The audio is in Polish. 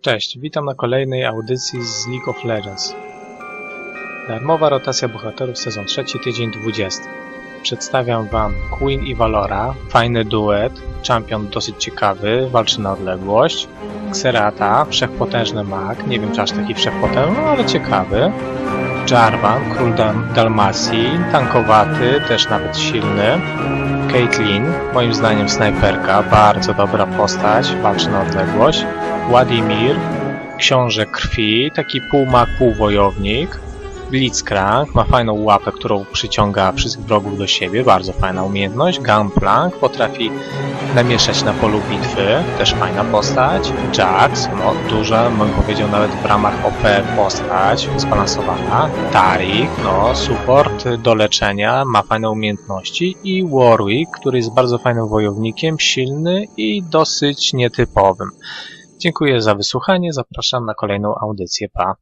Cześć, witam na kolejnej audycji z League of Legends. Darmowa rotacja bohaterów sezon trzeci, tydzień 20. Przedstawiam Wam Queen i Valora, fajny duet, champion dosyć ciekawy, walczy na odległość, Xerata, wszechpotężny mag, nie wiem czy aż taki wszechpotężny, ale ciekawy, Jarvan, król Dal- Dalmasji, tankowaty, też nawet silny, Caitlyn, moim zdaniem snajperka, bardzo dobra postać, walczy na odległość, Władimir, książę krwi, taki półmak, półwojownik, Blitzcrank, ma fajną łapę, którą przyciąga wszystkich wrogów do siebie, bardzo fajna umiejętność, Gunplank, potrafi namieszać na polu bitwy, też fajna postać, Jax, no duża, bym powiedział nawet w ramach OP postać, zbalansowana, Tarik, no support do leczenia, ma fajne umiejętności i Warwick, który jest bardzo fajnym wojownikiem, silny i dosyć nietypowym. Dziękuję za wysłuchanie, zapraszam na kolejną audycję, pa.